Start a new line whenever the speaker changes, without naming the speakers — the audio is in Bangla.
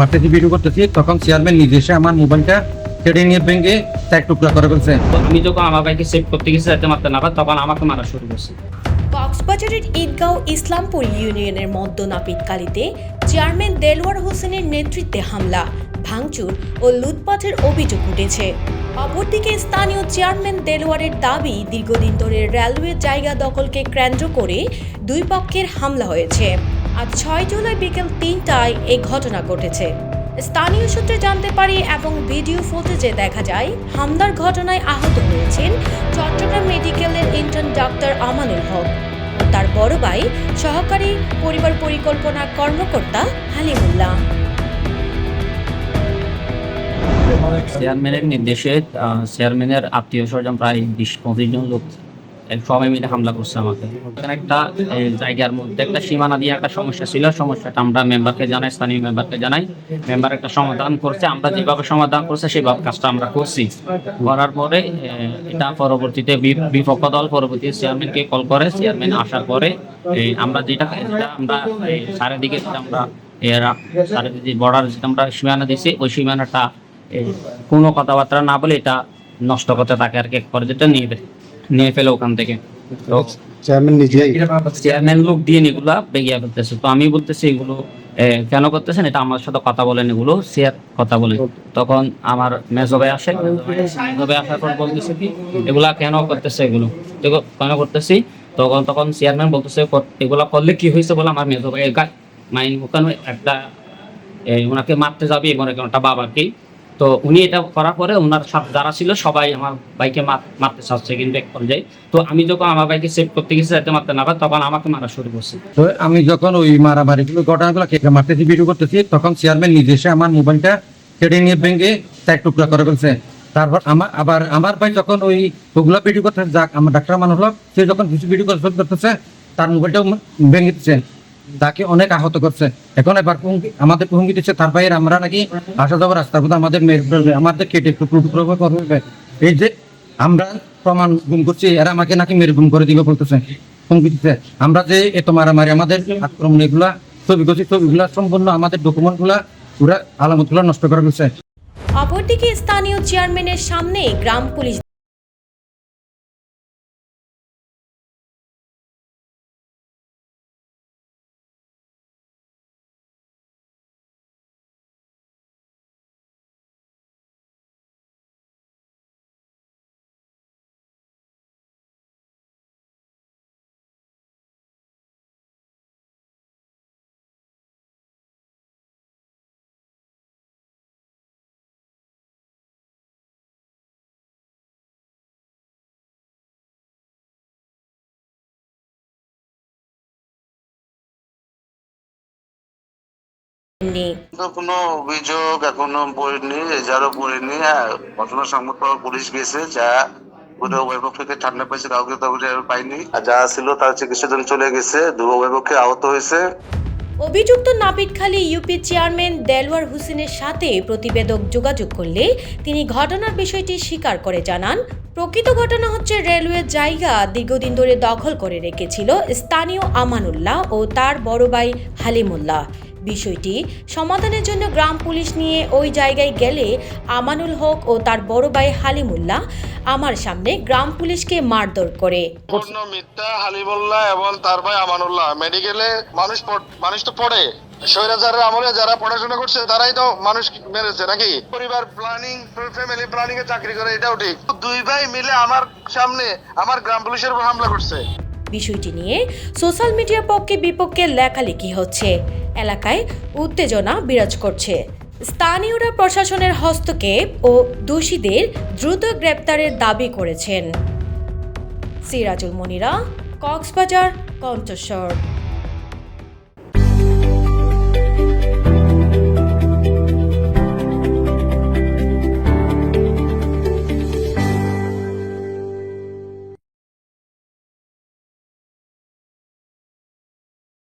মাঠে যে ভিডিও করতেছি তখন চেয়ারম্যান নিজে এসে আমার মোবাইলটা কেটে নিয়ে ভেঙে চার টুকরা করে ফেলছে
আমি যখন আমার বাইকে সেভ করতে গেছি যাতে মারতে না পারে তখন আমাকে মারা শুরু করছে
কক্সবাজারের ঈদগাঁও ইসলামপুর ইউনিয়নের মধ্য নাপিতকালিতে চেয়ারম্যান দেলওয়ার হোসেনের নেতৃত্বে হামলা ভাঙচুর ও লুটপাটের অভিযোগ উঠেছে। অপরদিকে স্থানীয় চেয়ারম্যান দেলওয়ারের দাবি দীর্ঘদিন ধরে রেলওয়ে জায়গা দখলকে কেন্দ্র করে দুই পক্ষের হামলা হয়েছে। আজ ছয় জুলাই বিকেল তিনটায় এই ঘটনা ঘটেছে। স্থানীয় সূত্রে জানতে পারি এবং ভিডিও ফুটেজে দেখা যায়, হামলার ঘটনায় আহত হয়েছেন চট্টগ্রাম মেডিকেলের ইন্টার্ন ডাক্তার আমানুল হক। তার বড় ভাই, সহকারী পরিবার পরিকল্পনা কর্মকর্তা হালিমুল্লাহ।
চেয়ারম্যানের নির্দেশে চেয়ারম্যানের আত্মীয় স্বজন প্রায় বিশ পঁচিশ জন লোক সবাই মিলে হামলা করছে আমাকে। একটা জায়গার মধ্যে একটা সীমানা দিয়ে একটা সমস্যা ছিল। সমস্যাটা আমরা মেম্বারকে জানাই, স্থানীয় মেম্বারকে জানাই। মেম্বার একটা সমাধান করছে। আমরা যেভাবে সমাধান করছে, সেভাবে কাজটা আমরা করছি। করার পরে এটা পরবর্তীতে বিপক্ষ দল পরবর্তী চেয়ারম্যানকে কল করে। চেয়ারম্যান আসার পরে আমরা যেটা যেটা আমরা চারিদিকে আমরা চারিদিকে বর্ডার যেটা আমরা সীমানা দিছি ওই সীমানাটা কোনো কথাবার্তা না বলে এটা নষ্ট করতে থাকে আর কি। এক পর্যায়ে নিয়ে নিয়ে ফেলে ওখান থেকে।
চেয়ারম্যান নিজেই।
চেয়ারম্যান লোক দিয়ে এগুলা বেগিয়া করতেছে। তো আমি বলতেছি এগুলো কেন করতেছেন? এটা আমার সাথে কথা বলেন এগুলো শেয়ার কথা বলেন। তখন আমার মেজো আসে মেজো আসার পর বলতেছে কি এগুলা কেন করতেছে এগুলো? দেখো কেন করতেছি? তখন তখন চেয়ারম্যান বলতেছে এগুলা করলে কি হয়েছে? বলে আমার মেজো ভাই গায়ে। মাইন ওখানে একটা ওনাকে মারতে যাবে এবং একটা বাবাকে। তো উনি এটা করার পরে ওনার সাথে যারা ছিল সবাই আমার বাইকে মারতে চাচ্ছে, কিন্তু এক পর্যায়ে। তো আমি যখন আমার বাইকে সেভ করতে গেছি যাতে মারতে না পারে, তখন আমাকে মারা শুরু করছে।
তো আমি যখন ওই মারামারি গুলো, ঘটনাগুলো মাঠে যে ভিডিও করতেছি, তখন চেয়ারম্যান নিজে এসে আমার মোবাইলটা কেটে নিয়ে ভেঙে চার টুকরা করে ফেলছে। তারপর আমার আবার আমার ভাই যখন ওই ওগুলো ভিডিও করতেছে, যাক, আমার ডাক্তার মানুষ সে যখন কিছু ভিডিও করতেছে, তার মোবাইলটাও ভেঙে দিচ্ছে। তাকে অনেক আহত করছে। এখন এবার আমাদের হুমকি দিচ্ছে, তার বাইরে আমরা নাকি আসা যাওয়ার রাস্তার মধ্যে আমাদের মেরে ফেলবে আমাদের কেটে টুকরো টুকরো করে করবে এই যে আমরা প্রমাণ গুম করছি, এরা আমাকে নাকি মেরে গুম করে দিবে বলতেছে হুমকি দিচ্ছে। আমরা যে এত মারামারি, আমাদের আক্রমণ এগুলা, ছবি করছি, ছবিগুলা সম্পূর্ণ আমাদের ডকুমেন্টগুলা পুরা আলামতগুলা নষ্ট করে ফেলছে
অপরদিকে স্থানীয় চেয়ারম্যানের সামনে গ্রাম পুলিশ
তো কোনো অভিযোগ এখনও পড়েনি যারও পড়েনি হ্যাঁ। ঘটনা সংবাদ পাওয়া পুলিশ গেছে যা অভিভাবক থেকে ঠান্ডা পাইছে কাউকে পাইনি। আর যা ছিল তার চিকিৎসার জন্য চলে গেছে দু অভিভাবককে আহত হয়েছে।
অভিযুক্ত নাপিতখালী ইউপি চেয়ারম্যান দেলওয়ার হোসেনের সাথে প্রতিবেদক যোগাযোগ করলে তিনি ঘটনার বিষয়টি স্বীকার করে জানান। প্রকৃত ঘটনা হচ্ছে রেলওয়ের জায়গা দীর্ঘদিন ধরে দখল করে রেখেছিল স্থানীয় আমানুল্লাহ ও তার বড় ভাই হালিমুল্লাহ। বিষয়টি। সমাধানের জন্য গ্রাম পুলিশ নিয়ে ওই জায়গায় গেলে আমানুল হক ও তার বড় ভাই হালিমুল্লাহ আমার সামনে গ্রাম পুলিশকে মারধর করে।
মিথ্যা হালিমুল্লাহ এবং তার ভাই আমানুল্লাহ মেডিকেলে মানুষ মানুষ তো পড়ে। আমলে যারা পড়াশোনা করছে তারাই তো মানুষ মেরেছে নাকি? পরিবার প্ল্যানিং ফ্যামিলি প্ল্যানিং এ চাকরি করে, এটাও ঠিক। দুই ভাই মিলে আমার সামনে, আমার গ্রাম পুলিশের উপর হামলা করছে।
বিষয়টি নিয়ে সোশ্যাল মিডিয়ার পক্ষে বিপক্ষে লেখালেখি হচ্ছে। এলাকায় উত্তেজনা বিরাজ করছে। স্থানীয়রা প্রশাসনের হস্তক্ষেপ ও দোষীদের দ্রুত গ্রেপ্তারের দাবি করেছেন। সিরাজুল মনিরা, কক্সবাজার, কণ্ঠস্বর।